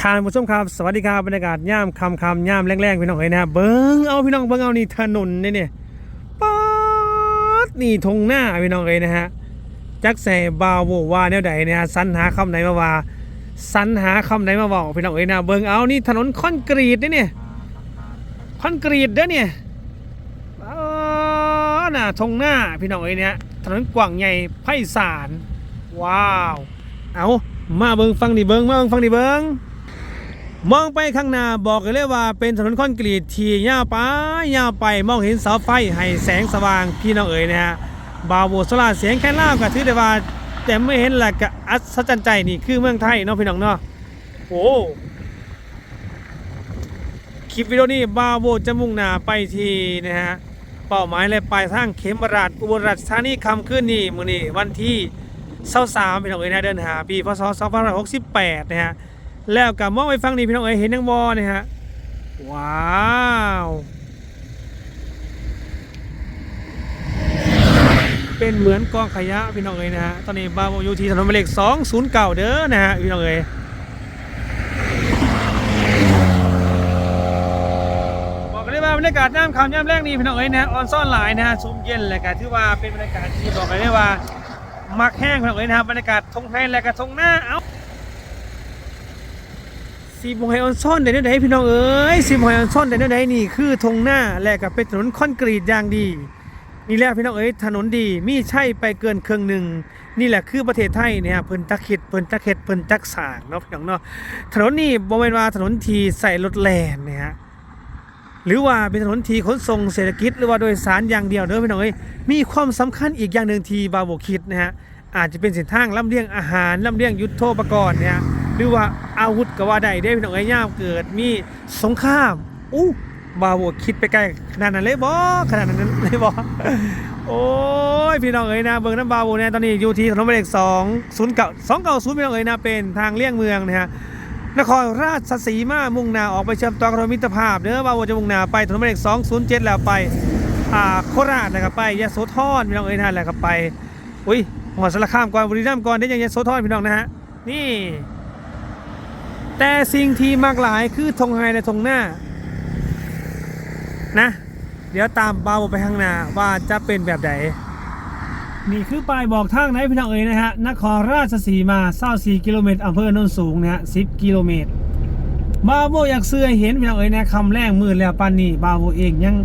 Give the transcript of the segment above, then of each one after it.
ทานผู้ชมครับ สวัสดีครับบรรยากาศย่ามคำคำย่ามแรงๆพี่น้องเอ้ยนะเบิ้งเอาพี่น้องเบิ้งเอานี่ถนนนี่เนี่ยป๊าดนี่ทงหน้าพี่น้องเอ้ยนะฮะจักใส่บาวโวว่าแนวใดเนี่ยสรรหาคำไหนมาว่าสรรหาคำไหนมาบอกพี่น้องเอ้ยนะเบิ้งเอานี่ถนนคอนกรีตนี่เนี่ยคอนกรีตเด้อเนี่ยอ๋อน่ะทงหน้าพี่น้องเอ้ยเนี่ยถนนกว้างใหญ่ไพศาลว้าวเอามาเบิ้งฟังดิเบิ้งมาเบิ้งฟังดิเบิ้ง มองไปข้างหน้าบอกเลยว่าเป็นถนนคอนกรีตที่ยาวไปยาวไปมองเห็นเสาไฟให้แสงสว่างพี่น้องเอ๋ยนะฮะบาวโบโซลาเสียงแค่ล่าวก็ถือได้ว่าแต่ไม่เห็นหละก็อัศจรรย์ใจนี่คือเมืองไทยเนาะพี่น้องเนาะโอ้คลิปวิดีโอนี้บาวโบจะมุ่งหน้าไปที่นะฮะเป้าหมายและปลายทางเขมราชอุบลราชธานีคำขึ้นนี่มื้อนี้วันที่23พี่น้องเอ๋ยนะเดินหาปีพศ2568นะฮะ แล้วกับมองไปฟังนี่พี่น้องเอ๋ยเห็นนังบอนะฮะว้าวเป็นเหมือนกองขยะพี่น้องเอ๋ยนะฮะตอนนี้บาโบอยู่ที่ถนนหมายเลข209เก่าเด้อนะฮะพี่น้องเอ๋ยบอกกันเลยว่าบรรยากาศน้ำคำย่ำแรกนี่พี่น้องเอ๋ยนะฮะออนซ่อนหลายนะฮะซุมเย็นและก็ถือว่าเป็นบรรยากาศที่บอกกันเลยว่ามักแห้งพี่น้องเอ๋ยนะฮะบรรยากาศทงไทยและก็ทงหน้าเอ้า สีบหอยออนซ่อนเดี๋ยวไหนพี่น้องเอ้ยสีบหอยออนซ่อนเดี๋ยวไหนนี่คือธงหน้าและกับเป็นถนนคอนกรีตอย่างดีนี่แหละพี่น้องเอ้ยถนนดีมีใช่ไปเกินครึ่งหนึ่งนี่แหละคือประเทศไทยเนี่ยเพิ่นตะเข็ดเพิ่นตะเข็ดเพิ่นจักสางเนาะพี่น้องเนาะถนนนี่บ่แม่นว่าถนนทีใส่รถแล่นนะฮะหรือว่าเป็นถนนทีขนส่งเศรษฐกิจ หรือว่าโดยสารอย่างเดียวเด้อพี่น้องเอ้ยมีความสำคัญอีกอย่างหนึ่งทีบาโบคิดนะฮะอาจจะเป็นเส้นทางลำเลียงอาหารลำเลียงยุทโธปกรณ์เนี่ย หรือว่าอาวุธก็ว่าได้ได้พี่น้องไอ้ย่ามเกิดมีสงครามอู้บาโวคิดไปไกลขนาดนั้นเลยบ่ขนาดนั้นเลยบ่โอ้ยพี่น้องเอ้ยนะเบิ่งน้ำบาโวเนี่ยตอนนี้อยู่ที่ถนนหมายเลขสองศูนย์เก้าสองเก้าศูนย์พี่น้องเอ้ยนะเป็นทางเลี่ยงเมืองนะฮะนครราชสีมามุ่งหน้าออกไปเชื่อมต่อกับถนนมิตรภาพเด้อบาโวจะมุ่งหน้าไปถนนหมายเลขสองศูนย์เจ็ดแล้วไปอ่าโคราชนะครับไปยะโสธรพี่น้องเอ้ยนะแล้วก็ไปอุ้ยหัวสารคามก่อนบุรีรัมย์ก่อนเดี๋ยวยังยะโสธรพี่น้องนะฮะนี่ แต่สิ่งที่มากหลายคือธงไฮและธงหน้า นะ เดี๋ยวตามเบาไปข้างหน้าว่าจะเป็นแบบไหนนี่คือป้ายบอกทางไหนพี่น้องเอ๋ยนะฮะนครราชสีมา24กิโลเมตรอำเภอโนนสูงนะฮะ10กิโลเมตรบาโบอยากเสื้อเห็นพี่น้องเอ๋ยนะคำแรกมือแล้วปานนี้บาโบเองยัง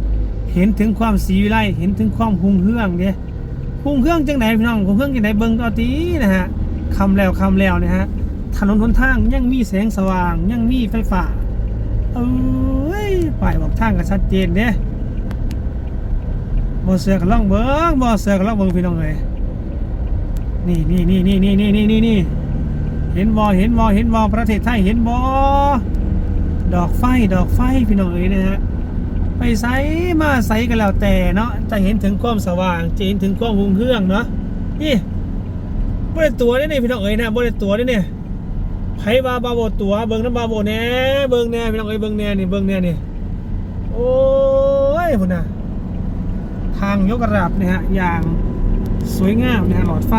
เห็นถึงความสีวิไลเห็นถึงความหุงเฮืองเด้หุงเฮืองจังไหนพี่น้องหุงเฮืองจังไหนเบิ่งเอาตีนะฮะคำแล้วคำแล้วนะฮะ ถนนหนทางยังมีแสงสว่าง ยังมีไฟฟ้าเอ้ยป้ายบอกทางก็ชัดเจนเด้บ่เสือกล่องเบิ้งบ่เสือกล่องเบิ้งพี่น้องเอ้ยนี่นี่นี่นี่นี่นี่นี่นี่นี่เห็นบ่เห็นบ่เห็นบ่ประเทศไทยเห็นบ่ดอกไฟดอกไฟพี่น้องเอ้ยนะฮะไปใสมาใสกันแล้วแต่เนาะจะเห็นถึงความสว่างจะเห็นถึงความหุ่งเฮืองเนาะนี่บ่ได้ตัวได้เนี่ยพี่น้องเอ้ยนะบ่ได้ตัวได้เนี่ย ไผบาบาโบตัวเบิ่งน้ำบาโบแน่เบิ่งแน่พี่น้องเอ้ยเบิ่งแน่นี่เบิ่งแน่นี่โอ้ยพุ่นนะทางยกระดับนะฮะอย่างสวยงามนะฮะหลอดไฟ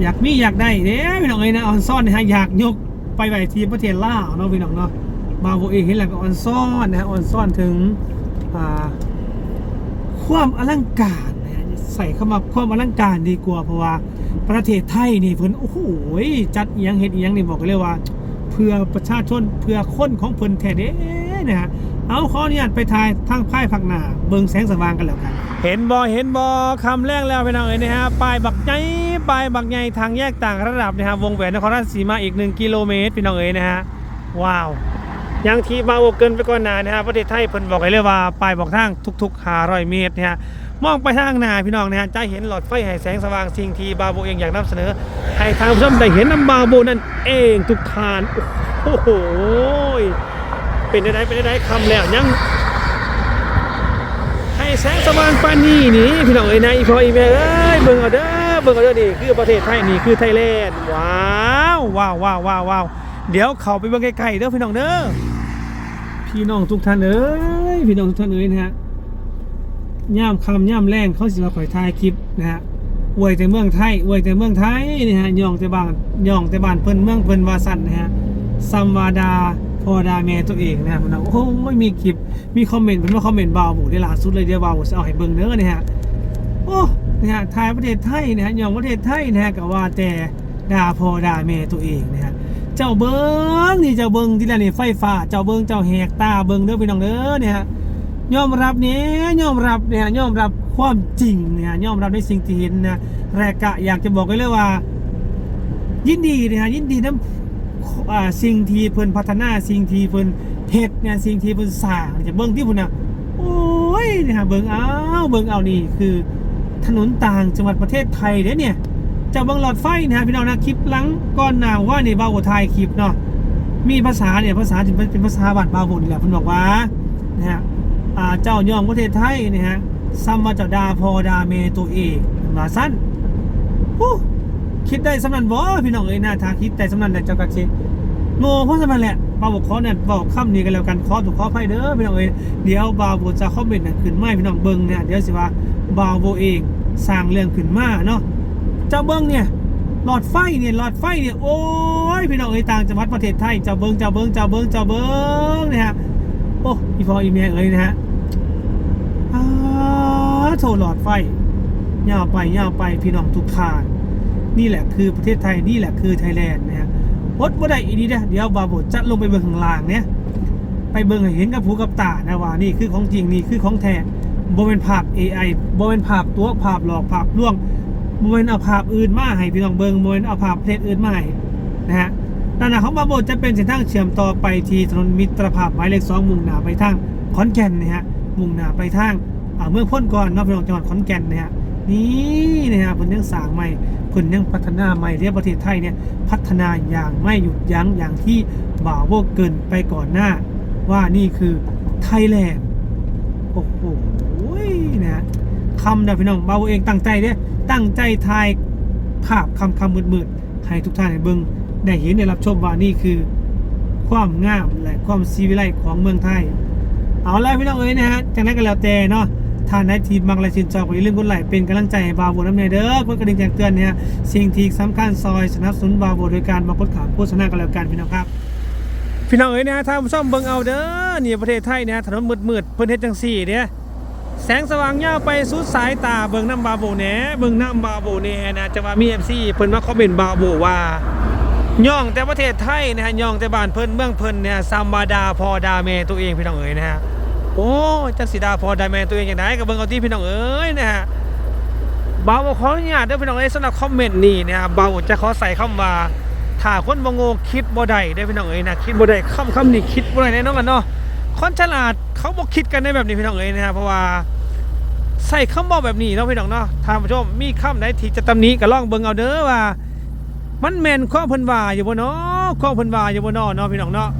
อยากมีอยากได้เด้พี่น้องเอ้ยนะออนซ่อนนะฮะอยากยกไปไหวทีประเทศลาวเนาะพี่น้องเนาะบาโบเองเห็นแล้วก็ออนซ่อนนะฮะออนซ่อนถึงอ่าความอลังการ ใส่เข้ามาความอลังการดีกว่าเพราะว่าประเทศไทยนี่เพิ่นโอ้โหจัดเอียงเฮ็ดเอียงนี่บอกกันเลยว่าเพื่อประชาชนเพื่อคนของเพิ่นแท้เด้นะฮะเอาขออนุญาตไปถ่ายทางภายภาคหน้าเบิ่งแสงสว่างกันแล้วกันเห็นบ่เห็นบ่คำแรกแล้วพี่น้องเอ้ยนะฮะป้ายบักใหญ่ป้ายบักใหญ่ทางแยกต่างระดับนะฮะวงแหวนนครราชสีมาอีก 1 กิโลเมตรพี่น้องเอ้ยนะฮะว้าวยังที่มาโอเกินไปก่อนหน้านะฮะประเทศไทยเพิ่นบอกไว้เลยว่าป้ายบอกทางทุกๆ500เมตรนะฮะ มองไปทางหน้าพี่น้องนะฮะจะเห็นหลอดไฟให้แสงสว่างสิ่งที่บาโบเองอยากนำเสนอ ให้ทางผู้ชมได้เห็นน้ำบาโบนั่นเองทุกทานโอ้โหเป็นได้เป็นได้คำแล้วยังให้แสงสว่างปานนี้นี่พี่น้องเอ้ยนะอีพออีแม่เอ้ยเบิ่งเอาเด้อเบิ่งเอาเด้อนี่คือประเทศไทยนี่คือไทยแลนด์ว้าวว้าวว้าวว้าววาวเดี๋ยวเขาไปเบิ่งไกลๆเด้อพี่น้องเด้อพี่น้องทุกท่านเอ้ยพี่น้องทุกท่านเอ้ยนะฮะ ย่ามคำย่ามแรงเขาสิมาข่อยถ่ายคลิปนะฮะอวยแต่เมืองไทยอวยแต่เมืองไทยนี่ฮะย่องแต่บ้านย่องแต่บ้านเพิ่นเมืองเพิ่นวาสันนะฮะซัมวาดาพอดาแม่ตัวเองนะฮะมันโอ้โหมีคลิปมีคอมเมนต์เพิ่นว่าคอมเมนต์เบาวบูได้ล่าสุดเลยเดียวเบาบูจะเอาให้เบิ่งเด้อนี่ฮะโอ้นี่ฮะทายประเทศไทยนะฮะย่องประเทศไทยนะฮะก็ว่าแต่ด่าพอด่าแม่ตัวเองนะฮะเจ้าเบิ่งนี่เจ้าเบิ่งที่และนี่ไฟฟ้า เจ้าเบิ่งเจ้าแหกตาเบิ่งเด้อพี่น้องเด้อเนี่ยฮะ ยอมรับเนี่ยยอมรับเนี่ยยอมรับความจริงเนี่ยยอมรับในสิ่งที่เห็นนะแรกกะอยากจะบอกกันเลยว่า ยินดีนะฮะยินดีน้ำสิ่งที่เพิ่นพัฒนาสิ่งที่เพิ่นเฮ็ดเนี่ยสิ่งที่เพิ่นสร้างจะเบิ่งที่พุ่นนะโอ้ยนะฮะเบิ่งเอาเบิ่งเอานี่คือ ถนนต่างจังหวัดประเทศไทยเด้เนี่ยจะเบิ่งหลอดไฟนะฮะพี่น้องนะคลิปหลังก่อนหน้าว่านี่บาวไทยคลิปเนาะมีภาษาเนี่ยภาษาที่เป็นเป็นภาษาบ้านบาวนี่แหละเพิ่นบอกว่านะฮะ เจ้าย่องประเทศไทยนะฮะซัมมาจดาพอดาเมตัวเอกมาสั้นคิดได้สำนันบ่พี่น้องเอ้ยหน้าทางคิดได้สำนันแหละเจ้ากักชิโง่เพราะสำนันแหละบาวบกขอเนี่ยบอกคำนี้กันแล้วกันขอถูกขอไพ่เด้อพี่น้องเอ้ยเดี๋ยวบาวโบจะคอมเมนต์นั่นขึ้นมาให้พี่น้องเบิ่งเนี่ยเดี๋ยวสิว่าบาวโบเองสร้างเรื่องขึ้นมาเนาะเจ้าเบิ่งเนี่ยหลอดไฟเนี่ยหลอดไฟเนี่ยโอ้ยพี่น้องเอ้ยต่างจังหวัดประเทศไทยเจ้าเบิ่งเจ้าเบิ่งเจ้าเบิ่งเจ้าเบิ่งเนี่ยฮะ โอ้อีพออีเมียเอ้ยนะฮะอาโถหลอดไฟย่าไปย่าไปพี่น้องทุกทาน นี่แหละคือประเทศไทยนี่แหละคือไทยแลนด์นะฮะวดว่าได้อีนี้นะเดี๋ยวบาโบจะลงไปเบิงข้างล่างเนี่ยไปเบิ่งเห็นกับผูกับตานะว่านี่คือของจริงนี่คือของแท้บ่เป็นภาพ AI บ่เป็นภาพตัวภาพหลอกภาพลวงบ่เป็นเอาภาพอื่นมาให้พี่น้องเบิ่งบ่เป็นเอาภาพประเทอื่นมาให้นะฮะ นั่นน่ะของบาโบจะเป็นเส้นทางเชื่อมต่อไปที่ถนนมิตรภาพหมายเลข2มุ่งหน้าไปทางขอนแก่นนะฮะมุ่งหน้าไปทางเมืองพ้นก่อนนอกพี่น้องจังหวัดขอนแก่นนะฮะนี่นะฮะเพิ่นยังสร้างใหม่เพิ่นยังพัฒนาใหม่เรียกประเทศไทยเนี่ยพัฒนาอย่างไม่หยุดยั้งอย่างที่บ่าวโวเกินไปก่อนหน้า ว่านี่คือไทยแลนด์โอ้โหนะฮะคำนะพี่น้องบ่าวเองตั้งใจเนี่ยตั้งใจทายภาพคำคำมืดๆให้ทุกท่านได้เบิ่ง ได้เห็นได้รับชมว่านี่คือความงามและความซีวิไลของเมืองไทย เอาแล้วพี่น้องเอ้ยนะฮะจากนั้นก็แล้วแต่เนาะท่านได้ทีมบางรายชื่นชอบก็อย่าลืมกดไลค์เป็นกำลังใจให้บาโวน้ำเนยเด้อกดกระดิ่งแจ้งเตือนเนี่ยสิ่งที่สำคัญซอยสนับสนุนบาโวโดยการมากดขามโฆษณากันแล้วกันพี่น้องครับ พี่น้องเอ้ยนะฮะท่านผู้ชมเบิ่งเอาเด้อนี่ประเทศไทยเนี่ยถนนมืดๆเพิ่นเฮ็ดจังซี่เนี่ยแสงสว่างยาไปสุดสายตาเบิ่งน้ำบาโบแหน่เบิ่งน้ำบาโบแหน่นะจะว่ามี FC เพิ่นมาคอมเมนต์บาโบว่า ย่องแต่ประเทศไทยนะฮะย่องแต่บ้านเพิ่นเมืองเพิ่นเนี่ยซัมมาดาพอดาเมตัวเองพี่น้องเอ๋ยนะฮะโอ้จักสิดาพอดาเมตัวเองอย่างไรก็เบิ่งเอาที่พี่น้องเอ๋ยนะฮะเบาขออนุญาตเด้อพี่น้องเอ๋ยสำหรับคอมเมนต์นี่นะฮะเบาจะขอใส่คำว่าถ้าคนบ่โง่คิดบ่ได้เด้อพี่น้องเอ๋ยนะคิดบ่ได้คำคำนี้คิดบ่ได้แน่นอนกันเนาะคนฉลาดเขาบ่คิดกันในแบบนี้พี่น้องเอ๋ยนะฮะเพราะว่าใส่คำบอกแบบนี้เนาะพี่น้องเนาะท่านผู้ชมมีคำไหนที่จะตำหนิก็ลองเบิ่งเอาเด้อว่า มันแมนข้อเพิ่นว่าอยู่บ่เนาะข้อเพิ่นว่าอยู่บ่เนาะเนาะพี่น้องเนาะ